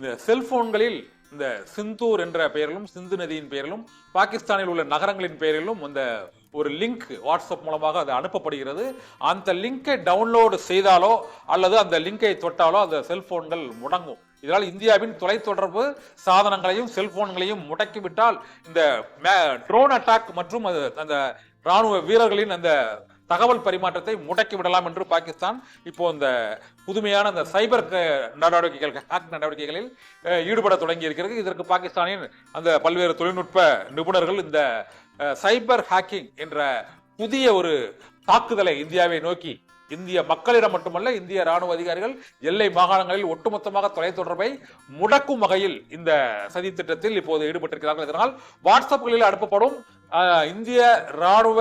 இந்த செல்போன்களில் இந்த சிந்தூர் என்ற பெயரிலும் சிந்து நதியின் பெயரிலும் பாகிஸ்தானில் உள்ள நகரங்களின் பெயரிலும் அந்த ஒரு லிங்க் வாட்ஸ்அப் மூலமாக அது அனுப்பப்படுகிறது. அந்த லிங்கை டவுன்லோடு செய்தாலோ அல்லது அந்த லிங்கை தொட்டாலோ அந்த செல்போன்கள் முடங்கும். இதனால் இந்தியாவின் தொலைத்தொடர்பு சாதனங்களையும் செல்போன்களையும் முடக்கிவிட்டால் இந்த ட்ரோன் அட்டாக் மற்றும் அது அந்த ராணுவ வீரர்களின் அந்த தகவல் பரிமாற்றத்தை முடக்கி விடலாம் என்று பாகிஸ்தான் இப்போ இந்த புதுமையான அந்த சைபர் நடவடிக்கைகள் ஹேக் நடவடிக்கைகளில் ஈடுபட தொடங்கி இருக்கிறது. இதற்கு பாகிஸ்தானின் அந்த பல்வேறு தொழில்நுட்ப நிபுணர்கள் இந்த சைபர் ஹேக்கிங் என்ற புதிய ஒரு தாக்குதலை இந்தியாவை நோக்கி இந்திய மக்களிடம் மட்டுமல்ல இந்திய ராணுவ அதிகாரிகள் எல்லை மாகாணங்களில் ஒட்டுமொத்தமாக தொலைத்தொடர்பை முடக்கும் வகையில் இந்த சதி திட்டத்தில் இப்போது ஈடுபட்டிருக்கிறார்கள். இதனால் வாட்ஸ்அப்களில் அனுப்பப்படும் இந்திய ராணுவ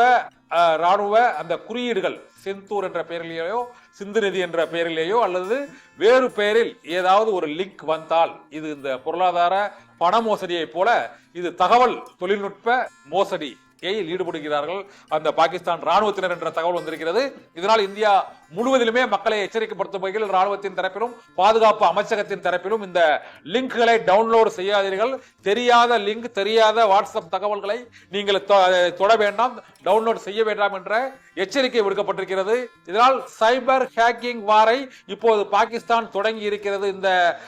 இராணுவ ராணுவ அந்த குறியீடுகள் செந்தூர் என்ற பெயரிலேயோ சிந்து நதி என்ற பெயரிலேயோ அல்லது வேறு பெயரில் ஏதாவது ஒரு லிங்க் வந்தால் இது இந்த பொருளாதார பண மோசடியை போல இது தகவல் தொழில்நுட்ப மோசடி. யில் ஈடுபடுகிறார்கள். அந்த பாகிஸ்தான் ராணுவத்தினர் என்ற தகவல் வந்திருக்கிறது. இதனால் இந்தியா முழுவதிலுமே மக்களை எச்சரிக்கைப்படுத்தும் வகையில் ராணுவத்தின் தரப்பிலும் பாதுகாப்பு அமைச்சகத்தின் தரப்பிலும் இந்த லிங்க்களை டவுன்லோட் செய்யாதீர்கள். தெரியாத லிங்க் தெரியாத வாட்ஸ்அப் தகவல்களை நீங்கள் தொ- தொட வேண்டாம். டவுன்லோட் செய்ய வேண்டாம் என்ற எச்சரிக்கை விடுக்கப்பட்டிருக்கிறது. இதனால் சைபர் ஹேக்கிங் வாரை இப்போது பாகிஸ்தான் தொடங்கி இருக்கிறது. இந்த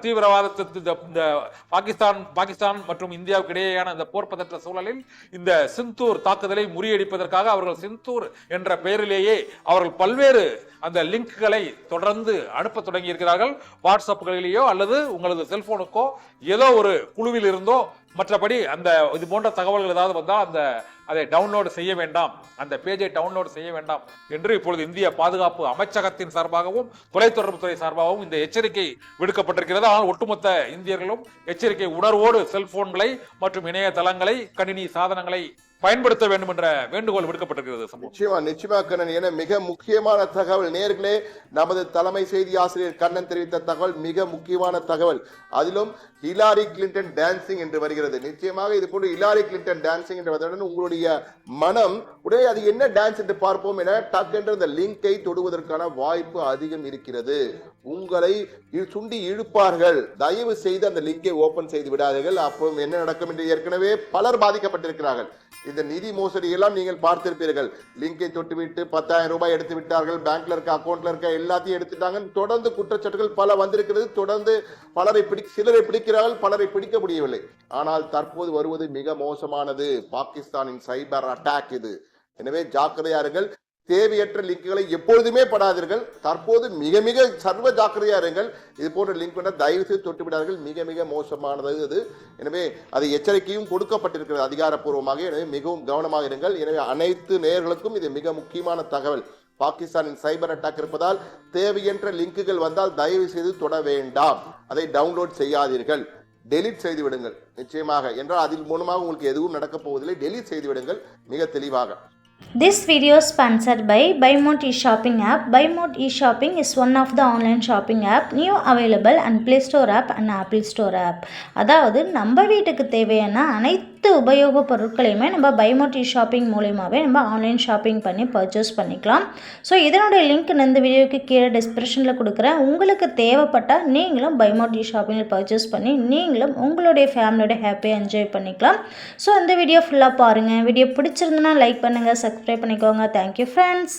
தீவிரவாதத்தை இந்த பாகிஸ்தான் பாகிஸ்தான் மற்றும் இந்தியாவுக்கு இடையேயான இந்த போர் பதற்ற சூழலில் இந்த சிந்தூர் தாக்குதலை முறியடிப்பதற்காக அவர்கள் சிந்தூர் என்ற பெயரிலேயே அவர்கள் பல்வேறு அந்த லிங்க்களை தொடர்ந்து அனுப்ப தொடங்கி இருக்கிறார்கள் வாட்ஸ்அப்புகளிலேயோ அல்லது உங்களது செல்போனுக்கோ ஏதோ ஒரு குழுவில் இருந்தோ மற்றபடி அந்த இது போன்ற தகவல்கள் ஏதாவது வந்தால் அந்த அதை டவுன்லோடு செய்ய வேண்டாம். அந்த பேஜை டவுன்லோடு செய்ய வேண்டாம் என்று இப்பொழுது இந்திய பாதுகாப்பு அமைச்சகத்தின் சார்பாகவும் தொலைத்தொடர்புத்துறை சார்பாகவும் இந்த எச்சரிக்கை விடுக்கப்பட்டிருக்கிறது. ஆனால் ஒட்டுமொத்த இந்தியர்களும் எச்சரிக்கை உணர்வோடு செல்போன்களை மற்றும் இணையதளங்களை கணினி சாதனங்களை பயன்படுத்த வேண்டும் என்ற வேண்டுகோள் விடுக்கப்பட்டிருக்கிறது நிச்சயமா நிச்சயமா கண்ணன். என மிக முக்கியமான தகவல். நேர்களே நமது தலைமை செய்தி ஆசிரியர் கண்ணன் தெரிவித்த தகவல் மிக முக்கியமான தகவல். அதிலும் ஹிலாரி கிளின்டன் டான்சிங் என்று வருகிறது. நிச்சயமாக இது போன்று ஹிலாரி கிளின்டன் டான்சிங் என்று வந்தவுடன் உங்களுடைய மனம் உடனே அது என்ன டான்ஸ் என்று பார்ப்போம் என டக்கென்று இந்த லிங்கை தொடுவதற்கான வாய்ப்பு அதிகம் இருக்கிறது. உங்களை சுண்டி இழுப்பார்கள். தயவு செய்து அந்த லிங்கை ஓபன் செய்து விடாதீர்கள். அப்போ என்ன நடக்கும் என்று ஏற்கனவே பலர் பாதிக்கப்பட்டிருக்கிறார்கள். இந்த நிதி மோசடி எல்லாம் நீங்கள் பார்த்திருப்பீர்கள். லிங்கை தொட்டுவிட்டு பத்தாயிரம் ரூபாய் எடுத்து விட்டார்கள். பேங்க்ல இருக்க அக்கௌண்ட்ல இருக்க எல்லாத்தையும் எடுத்துட்டாங்க. தொடர்ந்து குற்றச்சாட்டுகள் பல வந்திருக்கிறது. தொடர்ந்து பலரை பிடி சிலரை பிடிக்கிறார்கள். பலரை பிடிக்க முடியவில்லை. ஆனால் தற்போது வருவது மிக மோசமானது. பாகிஸ்தானின் சைபர் அட்டாக் இது. எனவே ஜாக்கிரதையாருங்கள் தேவையற்ற லிங்குகளை எப்பொழுதுமே படாதீர்கள். தற்போது மிக மிக சர்வ ஜாக்கிரதையாக இருங்கள். இது போன்ற லிங்க் வேண்டாம் தயவு செய்து தொட்டு விடாதீர்கள் மிக மிக மோசமானது அது எனவே அது எச்சரிக்கையும் கொடுக்கப்பட்டிருக்கிறது அதிகாரப்பூர்வமாக. எனவே மிகவும் கவனமாக இருங்கள். எனவே அனைத்து நேயர்களுக்கும் இது மிக முக்கியமான தகவல். பாகிஸ்தானின் சைபர் அட்டாக் இருப்பதால் தேவையற்ற லிங்குகள் வந்தால் தயவு செய்து தொட வேண்டாம். அதை டவுன்லோட் செய்யாதீர்கள். டெலிட் செய்து விடுங்கள். நிச்சயமாக. என்றால் அதில் மூலமாக உங்களுக்கு எதுவும் நடக்கப் போவதில்லை. டெலிட் செய்து விடுங்கள். மிக தெளிவாக. This video is sponsored by Buymode e-shopping app. Buymode e-shopping is one of the online shopping app new available on Play Store app and Apple Store app. அதாவது நம்ம வீட்டுக்கு தேவையான அனைத்து உபயோகப் பொருட்களையுமே நம்ம பைமோட் ஷாப்பிங் மூலியமாகவே நம்ம ஆன்லைன் ஷாப்பிங் பண்ணி பர்ச்சேஸ் பண்ணிக்கலாம். ஸோ இதனுடைய லிங்க் நான் இந்த வீடியோக்கு கீழே டிஸ்கிரிப்ஷனில் கொடுக்குறேன். உங்களுக்கு தேவைப்பட்டால் நீங்களும் பைமோட் ஷாப்பிங்கில் பர்ச்சேஸ் பண்ணி நீங்களும் உங்களுடைய ஃபேமிலியோட ஹாப்பியாக என்ஜாய் பண்ணிக்கலாம். ஸோ அந்த வீடியோ ஃபுல்லாக பாருங்கள் வீடியோ பிடிச்சிருந்தனா லைக் பண்ணுங்கள் சப்ஸ்கிரைப் பண்ணிக்கோங்க. Thank you friends